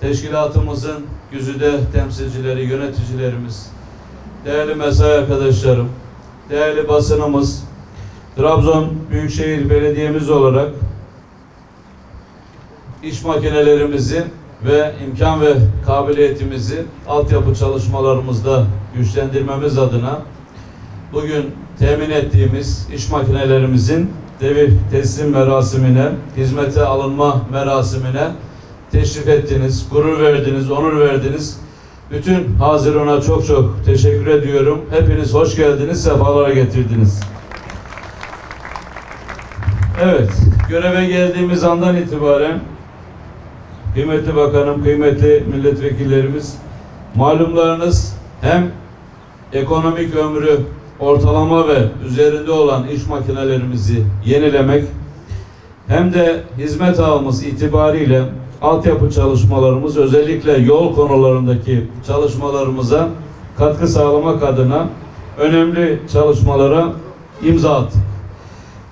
teşkilatımızın güzide temsilcileri, yöneticilerimiz, değerli mesai arkadaşlarım, değerli basınımız, Trabzon Büyükşehir Belediyemiz olarak iş makinelerimizi ve imkan ve kabiliyetimizi altyapı çalışmalarımızda güçlendirmemiz adına bugün temin ettiğimiz iş makinelerimizin devir teslim merasimine, hizmete alınma merasimine teşrif ettiniz, gurur verdiniz, onur verdiniz. Bütün Haziran'a çok çok teşekkür ediyorum. Hepiniz hoş geldiniz, sefalara getirdiniz. Evet, göreve geldiğimiz andan itibaren kıymetli bakanım, kıymetli milletvekillerimiz, malumlarınız hem ekonomik ömrü ortalama ve üzerinde olan iş makinelerimizi yenilemek hem de hizmet ağımız itibariyle altyapı çalışmalarımız özellikle yol konularındaki çalışmalarımıza katkı sağlamak adına önemli çalışmalara imza attık.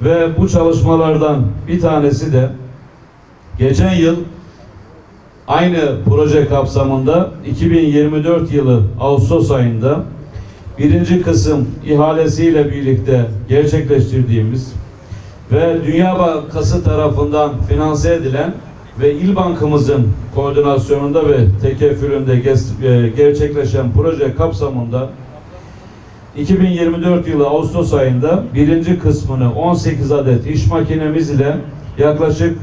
Ve bu çalışmalardan bir tanesi de geçen yıl aynı proje kapsamında 2024 yılı Ağustos ayında birinci kısım ihalesiyle birlikte gerçekleştirdiğimiz ve Dünya Bankası tarafından finanse edilen ve İl Bankamızın koordinasyonunda ve tekeffülünde ges- e, gerçekleşen proje kapsamında 2024 yılı Ağustos ayında birinci kısmını 18 adet iş makinemiz ile yaklaşık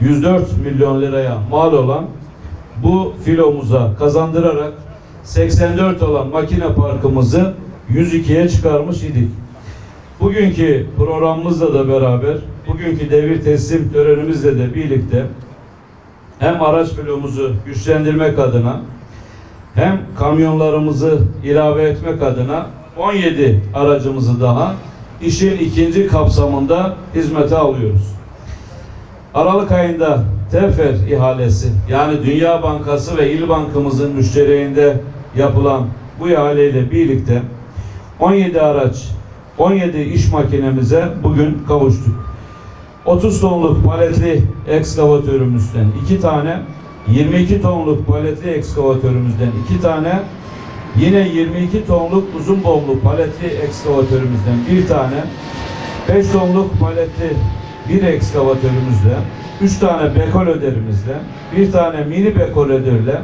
104 milyon liraya mal olan bu filomuza kazandırarak 84 olan makine parkımızı 102'ye çıkarmış idik. Bugünkü programımızla da beraber, bugünkü devir teslim törenimizle de birlikte hem araç filomuzu güçlendirmek adına hem kamyonlarımızı ilave etmek adına 17 aracımızı daha işin ikinci kapsamında hizmete alıyoruz. Aralık ayında TEFER ihalesi yani Dünya Bankası ve İl Bankamızın müşteriğinde yapılan bu ihaleyle birlikte 17 araç, 17 iş makinemize bugün kavuştuk. 30 tonluk paletli ekskavatörümüzden 2 tane, 22 tonluk paletli ekskavatörümüzden 2 tane, yine 22 tonluk uzun boğumlu paletli ekskavatörümüzden bir tane, 5 tonluk paletli bir ekskavatörümüzle, 3 tane beko löderimizle, bir tane mini beko löderle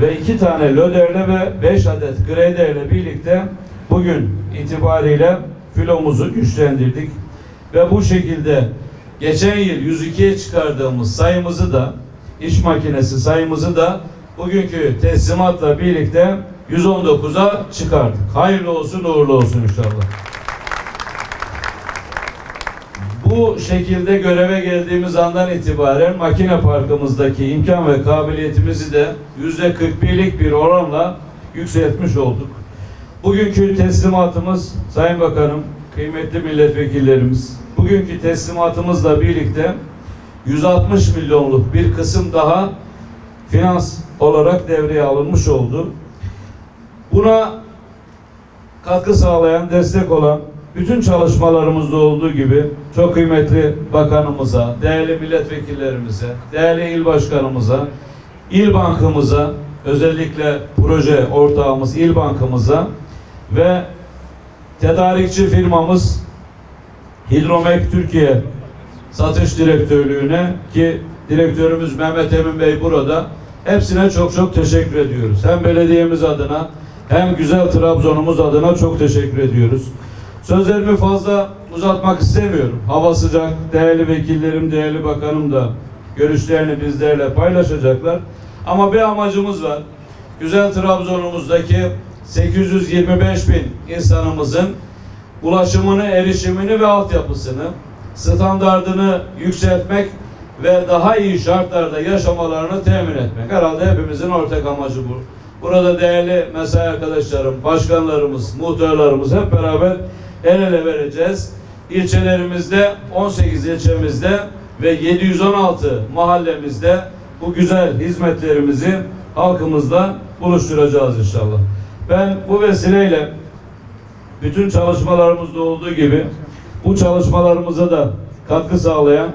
ve 2 tane löderle ve 5 adet graderle birlikte bugün itibariyle filomuzu güçlendirdik. Ve bu şekilde geçen yıl 102'ye çıkardığımız sayımızı da iş makinesi sayımızı da bugünkü teslimatla birlikte 119'a çıkardık. Hayırlı olsun, uğurlu olsun inşallah. Bu şekilde göreve geldiğimiz andan itibaren makine parkımızdaki imkan ve kabiliyetimizi de yüzde 41'lik bir oranla yükseltmiş olduk. Bugünkü teslimatımız Sayın Bakanım, kıymetli milletvekillerimiz, bugünkü teslimatımızla birlikte 160 milyonluk bir kısım daha finans olarak devreye alınmış oldu. Buna katkı sağlayan, destek olan bütün çalışmalarımızda olduğu gibi çok kıymetli bakanımıza, değerli milletvekillerimize, değerli il başkanımıza, il bankımıza, özellikle proje ortağımız il bankımıza ve tedarikçi firmamız Hidromek Türkiye satış direktörlüğüne ki direktörümüz Mehmet Emin Bey burada hepsine çok çok teşekkür ediyoruz. Hem belediyemiz adına hem güzel Trabzon'umuz adına çok teşekkür ediyoruz. Sözlerimi fazla uzatmak istemiyorum. Hava sıcak, değerli vekillerim, değerli bakanım da görüşlerini bizlerle paylaşacaklar. Ama bir amacımız var. Güzel Trabzon'umuzdaki 825 bin insanımızın ulaşımını, erişimini ve altyapısını, standartını yükseltmek ve daha iyi şartlarda yaşamalarını temin etmek. Herhalde hepimizin ortak amacı bu. Burada değerli mesai arkadaşlarım, başkanlarımız, muhtarlarımız hep beraber el ele vereceğiz. İlçelerimizde, 18 ilçemizde ve 716 mahallemizde bu güzel hizmetlerimizi halkımızla buluşturacağız inşallah. Ben bu vesileyle bütün çalışmalarımızda olduğu gibi bu çalışmalarımıza da katkı sağlayan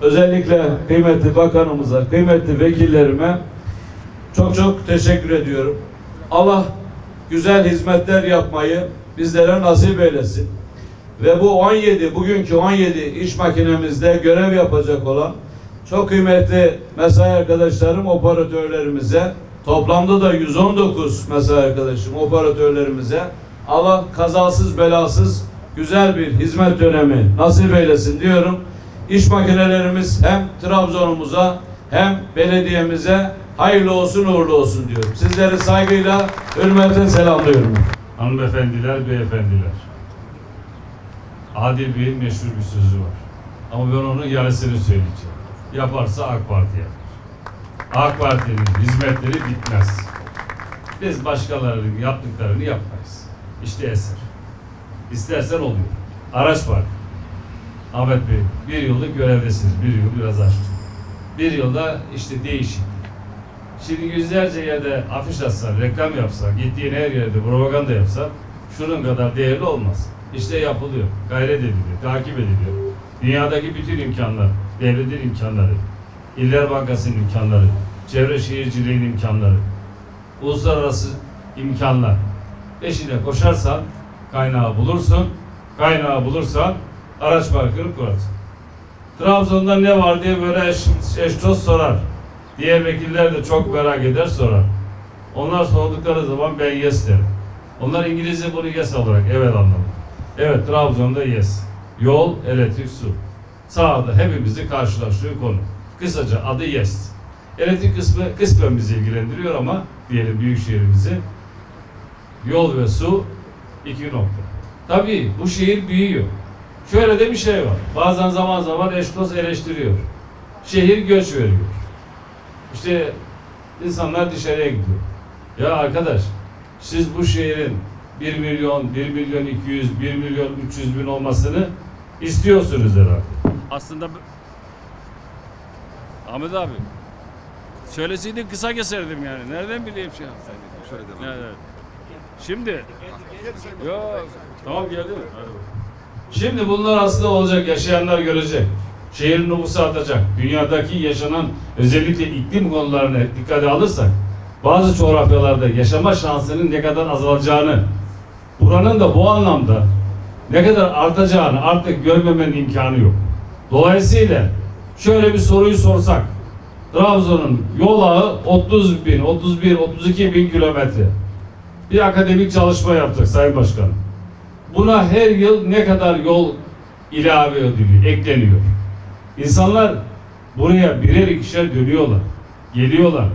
özellikle kıymetli bakanımıza, kıymetli vekillerime çok çok teşekkür ediyorum. Allah güzel hizmetler yapmayı bizlere nasip eylesin. Ve bu 17, bugünkü 17 iş makinemizde görev yapacak olan çok kıymetli mesai arkadaşlarım, operatörlerimize, toplamda da 119 mesai arkadaşım, operatörlerimize Allah kazasız belasız güzel bir hizmet dönemi nasip eylesin diyorum. İş makinelerimiz hem Trabzon'umuza hem belediyemize hayırlı olsun uğurlu olsun diyorum. Sizleri saygıyla, hürmetle selamlıyorum. Hanımefendiler, beyefendiler. Adil Bey'in meşhur bir sözü var. Ama ben onun yarısını söyleyeceğim. Yaparsa AK Parti yapar. AK Parti'nin hizmetleri bitmez. Biz başkalarının yaptıklarını yapmayız. İşte eser. İstersen oluyor. Araç var. Ahmet Bey, bir yıllık görevdesiniz. Bir yıl biraz aştı. Bir yılda işte değişik. Şimdi yüzlerce yerde afiş atsan, reklam yapsan, gittiğin her yerde propaganda yapsan şunun kadar değerli olmaz. İşte yapılıyor, gayret ediliyor, takip ediliyor. Dünyadaki bütün imkanlar, devletin imkanları, İller Bankası'nın imkanları, çevre şehirciliğin imkanları, uluslararası imkanlar. Peşine koşarsan kaynağı bulursun, kaynağı bulursan araç parkını kurarsın. Trabzon'da ne var diye böyle eş, eş dost sorar. Diğer vekiller de çok merak eder sorar. Onlar sordukları zaman ben yes derim. Onlar İngilizce bunu yes olarak evet anlamı. Evet Trabzon'da yes. Yol, elektrik, su. Sağda hepimizi karşılaştığı konu. Kısaca adı yes. Elektrik kısmı kısmen bizi ilgilendiriyor ama diyelim büyük şehrimizi yol ve su iki nokta. Tabii bu şehir büyüyor. Şöyle de bir şey var. Bazen zaman zaman eş dost eleştiriyor. Şehir göç veriyor. İşte insanlar dışarıya gidiyor. Ya arkadaş siz bu şehrin 1 milyon, 1 milyon 200, 1 milyon 300 bin olmasını istiyorsunuz herhalde. Aslında Ahmet abi söyleseydin kısa keserdim yani. Nereden bileyim şey yapsaydım. Şöyle devam. Evet, evet. Şimdi Yok. Tamam geldi mi? Şimdi bunlar aslında olacak, yaşayanlar görecek. Şehrin nüfusu artacak. Dünyadaki yaşanan özellikle iklim konularını dikkate alırsak bazı coğrafyalarda yaşama şansının ne kadar azalacağını buranın da bu anlamda ne kadar artacağını artık görmemenin imkanı yok. Dolayısıyla şöyle bir soruyu sorsak Trabzon'un yol ağı 30 bin, 31, 32 bin kilometre. Bir akademik çalışma yaptık Sayın Başkanım. Buna her yıl ne kadar yol ilave ediliyor, ekleniyor. İnsanlar buraya birer ikişer dönüyorlar, geliyorlar.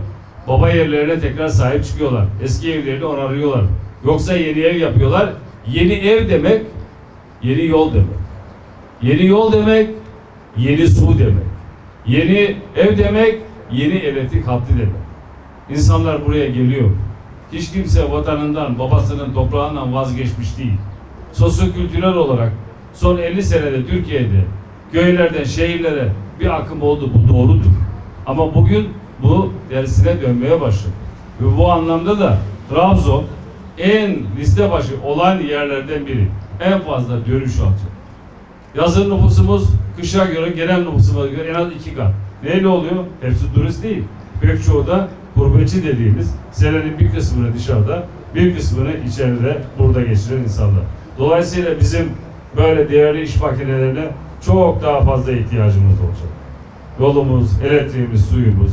Baba yerlerine tekrar sahip çıkıyorlar. Eski evlerini onarıyorlar. Yoksa yeni ev yapıyorlar. Yeni ev demek, yeni yol demek. Yeni yol demek, yeni su demek. Yeni ev demek, yeni elektrik hattı demek. İnsanlar buraya geliyor. Hiç kimse vatanından, babasının toprağından vazgeçmiş değil. Sosyokültürel olarak son 50 senede Türkiye'de köylerden şehirlere bir akım oldu. Bu doğrudur. Ama bugün bu tersine dönmeye başladı. Ve bu anlamda da Trabzon en liste başı olan yerlerden biri. En fazla dönüş atıyor. Yazın nüfusumuz kışa göre genel nüfusuma göre en az iki kat. Neyle oluyor? Hepsi turist değil. Pek çoğu da gurbetçi dediğimiz senenin bir kısmını dışarıda, bir kısmını içeride burada geçiren insanlar. Dolayısıyla bizim böyle değerli iş makinelerine çok daha fazla ihtiyacımız olacak. Yolumuz, elektriğimiz, suyumuz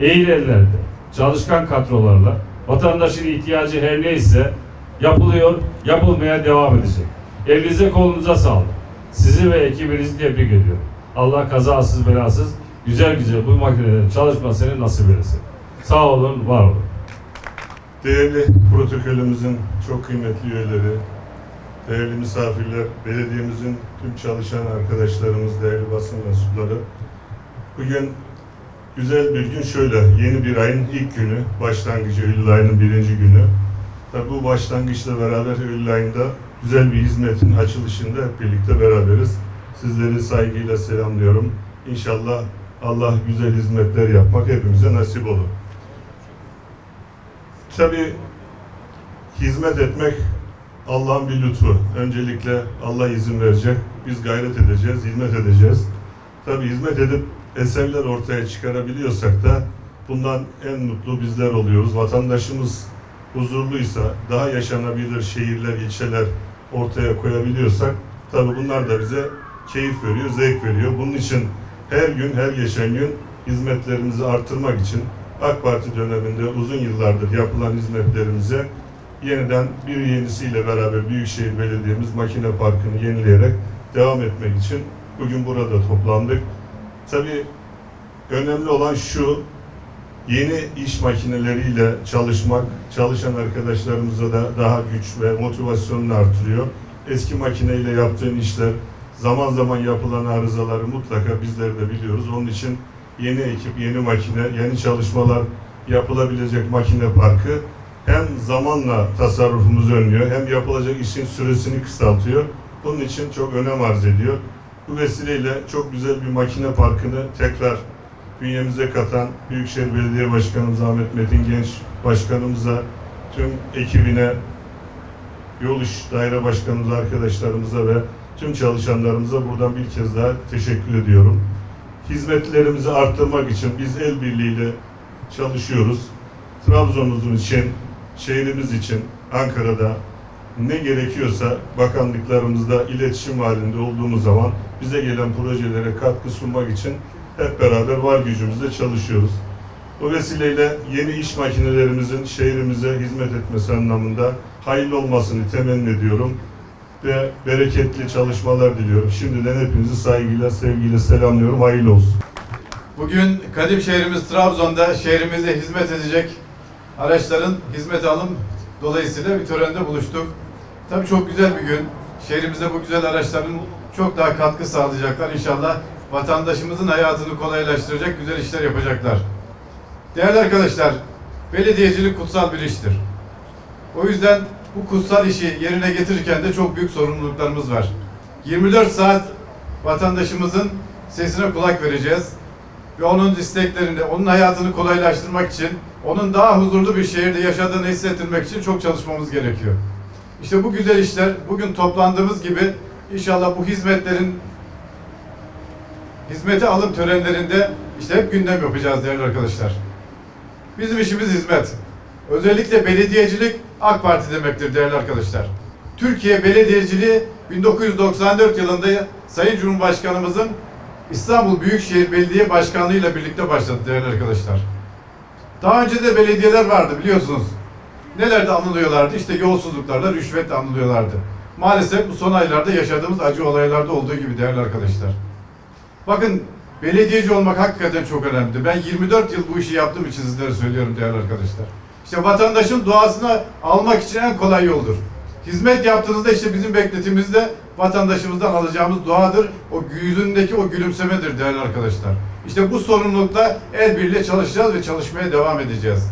eğil ellerde, çalışkan kadrolarla vatandaşın ihtiyacı her neyse yapılıyor, yapılmaya devam edecek. Elinize kolunuza sağlık. Sizi ve ekibinizi tebrik ediyorum. Allah kazasız belasız güzel güzel bu makinelerin çalışmasını nasip etsin. Sağ olun, var olun. Değerli protokolümüzün çok kıymetli üyeleri, değerli misafirler, belediyemizin tüm çalışan arkadaşlarımız, değerli basın mensupları. Bugün güzel bir gün şöyle, yeni bir ayın ilk günü, başlangıcı Eylül ayının birinci günü. Tabi bu başlangıçla beraber Eylül ayında güzel bir hizmetin açılışında hep birlikte beraberiz. Sizleri saygıyla selamlıyorum. İnşallah Allah güzel hizmetler yapmak hepimize nasip olur. Tabii hizmet etmek Allah'ın bir lütfu. Öncelikle Allah izin verecek. Biz gayret edeceğiz, hizmet edeceğiz. Tabii hizmet edip eserler ortaya çıkarabiliyorsak da Bundan en mutlu bizler oluyoruz. Vatandaşımız huzurluysa, daha yaşanabilir şehirler, ilçeler ortaya koyabiliyorsak tabii bunlar da bize keyif veriyor, zevk veriyor. Bunun için her gün, her geçen gün hizmetlerimizi artırmak için AK Parti döneminde uzun yıllardır yapılan hizmetlerimize yeniden bir yenisiyle beraber Büyükşehir Belediye'miz makine parkını yenileyerek devam etmek için bugün burada toplandık. Tabii önemli olan şu, yeni iş makineleriyle çalışmak, çalışan arkadaşlarımıza da daha güç ve motivasyonunu artırıyor. Eski makineyle yaptığın işler, zaman zaman yapılan arızaları mutlaka bizler de biliyoruz. Onun için yeni ekip, yeni makine, yeni çalışmalar yapılabilecek makine parkı hem zamanla tasarrufumuzu önlüyor, hem yapılacak işin süresini kısaltıyor. Bunun için çok önem arz ediyor. Bu vesileyle çok güzel bir makine parkını tekrar bünyemize katan Büyükşehir Belediye Başkanımız Ahmet Metin Genç Başkanımıza, tüm ekibine, yol iş daire başkanımıza, arkadaşlarımıza ve tüm çalışanlarımıza buradan bir kez daha teşekkür ediyorum. Hizmetlerimizi arttırmak için biz el birliğiyle çalışıyoruz. Trabzon'umuzun için, şehrimiz için Ankara'da ne gerekiyorsa bakanlıklarımızda iletişim halinde olduğumuz zaman bize gelen projelere katkı sunmak için hep beraber var gücümüzle çalışıyoruz. Bu vesileyle yeni iş makinelerimizin şehrimize hizmet etmesi anlamında hayırlı olmasını temenni ediyorum ve bereketli çalışmalar diliyorum. Şimdiden hepinizi saygıyla, sevgiyle selamlıyorum. Hayırlı olsun. Bugün kadim şehrimiz Trabzon'da şehrimize hizmet edecek araçların hizmet alım dolayısıyla bir törende buluştuk. Tabii çok güzel bir gün. Şehrimize bu güzel araçların çok daha katkı sağlayacaklar. İnşallah vatandaşımızın hayatını kolaylaştıracak güzel işler yapacaklar. Değerli arkadaşlar, belediyecilik kutsal bir iştir. O yüzden bu kutsal işi yerine getirirken de çok büyük sorumluluklarımız var. 24 saat vatandaşımızın sesine kulak vereceğiz ve onun isteklerini, onun hayatını kolaylaştırmak için, onun daha huzurlu bir şehirde yaşadığını hissettirmek için çok çalışmamız gerekiyor. İşte bu güzel işler bugün toplandığımız gibi inşallah bu hizmetlerin hizmete alım törenlerinde işte hep gündem yapacağız değerli arkadaşlar. Bizim işimiz hizmet. Özellikle belediyecilik AK Parti demektir değerli arkadaşlar. Türkiye belediyeciliği 1994 yılında Sayın Cumhurbaşkanımızın İstanbul Büyükşehir Belediye Başkanlığı ile birlikte başladı değerli arkadaşlar. Daha önce de belediyeler vardı biliyorsunuz. Nelerde anılıyorlardı? İşte yolsuzluklarla, rüşvetle anılıyorlardı. Maalesef bu son aylarda yaşadığımız acı olaylarda olduğu gibi değerli arkadaşlar. Bakın belediyeci olmak hakikaten çok önemli. Ben 24 yıl bu işi yaptığım için sizlere söylüyorum değerli arkadaşlar. İşte vatandaşın duasını almak için en kolay yoldur. Hizmet yaptığınızda işte bizim bekletimizde vatandaşımızdan alacağımız duadır. O yüzündeki o gülümsemedir değerli arkadaşlar. İşte bu sorumlulukla el birliğiyle çalışacağız ve çalışmaya devam edeceğiz.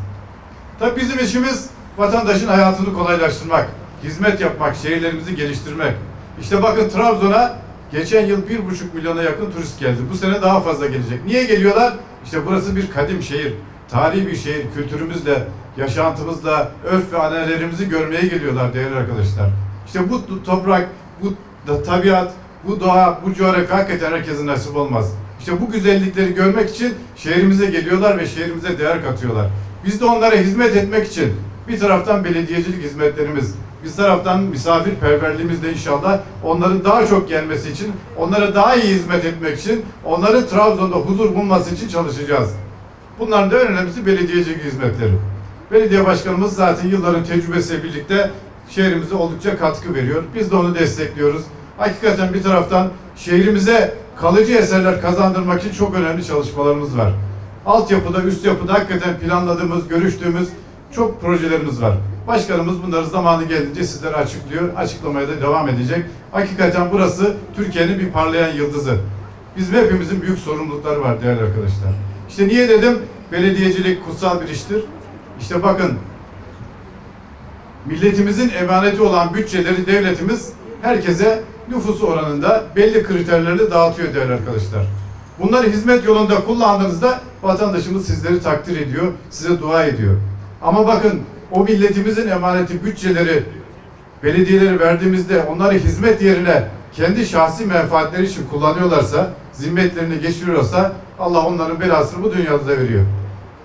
Tabii bizim işimiz vatandaşın hayatını kolaylaştırmak, hizmet yapmak, şehirlerimizi geliştirmek. İşte bakın Trabzon'a geçen yıl bir buçuk milyona yakın turist geldi. Bu sene daha fazla gelecek. Niye geliyorlar? İşte burası bir kadim şehir, tarihi bir şehir, kültürümüzle, yaşantımızla, örf ve ananelerimizi görmeye geliyorlar değerli arkadaşlar. İşte bu toprak, bu da tabiat, bu doğa, bu coğrafya hakikaten herkesin nasip olmaz. İşte bu güzellikleri görmek için şehrimize geliyorlar ve şehrimize değer katıyorlar. Biz de onlara hizmet etmek için bir taraftan belediyecilik hizmetlerimiz, bir taraftan misafirperverliğimizle inşallah onların daha çok gelmesi için, onlara daha iyi hizmet etmek için, onların Trabzon'da huzur bulması için çalışacağız. Bunların da en önemlisi belediyecilik hizmetleri. Belediye başkanımız zaten yılların tecrübesiyle birlikte şehrimize oldukça katkı veriyor. Biz de onu destekliyoruz. Hakikaten bir taraftan şehrimize kalıcı eserler kazandırmak için çok önemli çalışmalarımız var. Altyapıda, üst yapıda hakikaten planladığımız, görüştüğümüz çok projelerimiz var. Başkanımız bunları zamanı gelince sizlere açıklıyor. Açıklamaya da devam edecek. Hakikaten burası Türkiye'nin bir parlayan yıldızı. Bizim hepimizin büyük sorumlulukları var değerli arkadaşlar. İşte niye dedim belediyecilik kutsal bir iştir. İşte bakın milletimizin emaneti olan bütçeleri devletimiz herkese nüfusu oranında belli kriterlerle dağıtıyor değerli arkadaşlar. Bunları hizmet yolunda kullandığınızda vatandaşımız sizleri takdir ediyor, size dua ediyor. Ama bakın o milletimizin emaneti bütçeleri belediyeleri verdiğimizde onları hizmet yerine kendi şahsi menfaatleri için kullanıyorlarsa, zimmetlerini geçiriyorsa Allah onların belasını bu dünyada da veriyor.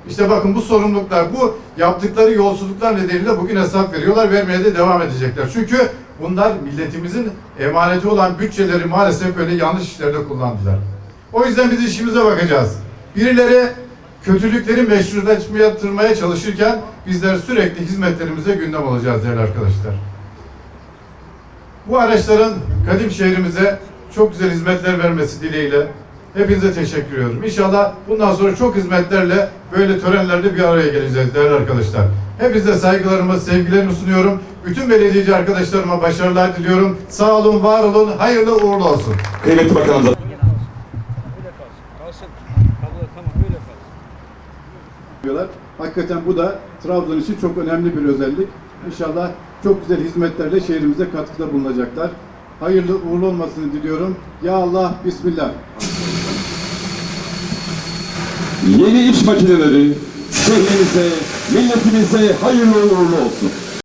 İşte bakın bu sorumluluklar, bu yaptıkları yolsuzluklar nedeniyle bugün hesap veriyorlar, vermeye de devam edecekler. Çünkü bunlar milletimizin emaneti olan bütçeleri maalesef böyle yanlış işlerde kullandılar. O yüzden biz işimize bakacağız. Birileri kötülükleri meşrulaştırmaya çalışırken bizler sürekli hizmetlerimize gündem olacağız değerli arkadaşlar. Bu araçların kadim şehrimize çok güzel hizmetler vermesi dileğiyle hepinize teşekkür ediyorum. İnşallah bundan sonra çok hizmetlerle böyle törenlerde bir araya geleceğiz değerli arkadaşlar. Hepinize saygılarımı, sevgilerimi sunuyorum. Bütün belediyeci arkadaşlarıma başarılar diliyorum. Sağ olun, var olun, hayırlı uğurlu olsun. Kıymetli bakanımıza Kalsın. Kabul tamam öyle kalsın. diyorlar. Hakikaten bu da Trabzon için çok önemli bir özellik. İnşallah çok güzel hizmetlerle şehrimize katkıda bulunacaklar. Hayırlı uğurlu olmasını diliyorum. Ya Allah, Bismillah. Yeni iş makineleri şehrimize, milletimize hayırlı uğurlu olsun.